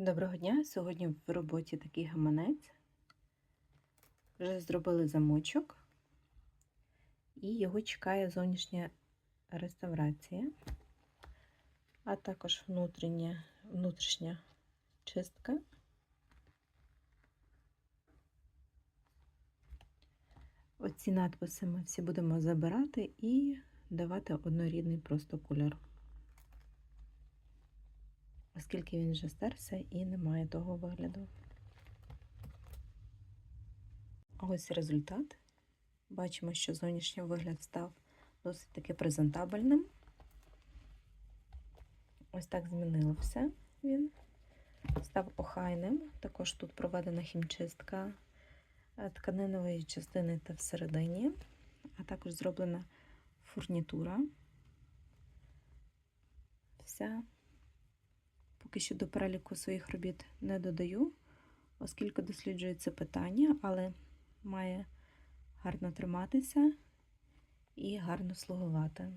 Доброго дня! Сьогодні в роботі такий гаманець. Вже зробили замочок, і його чекає зовнішня реставрація, а також внутрішня, внутрішня чистка. Оці надписи ми всі будемо забирати і давати однорідний просто кольор оскільки він вже стерся і не має того вигляду. Ось результат. Бачимо, що зовнішній вигляд став досить таки презентабельним. Ось так змінився він, став охайним. Також тут проведена хімчистка тканинової частини та всередині, а також зроблена фурнітура. Вся Поки що до переліку своїх робіт не додаю, оскільки досліджую це питання, але має гарно триматися і гарно слугувати.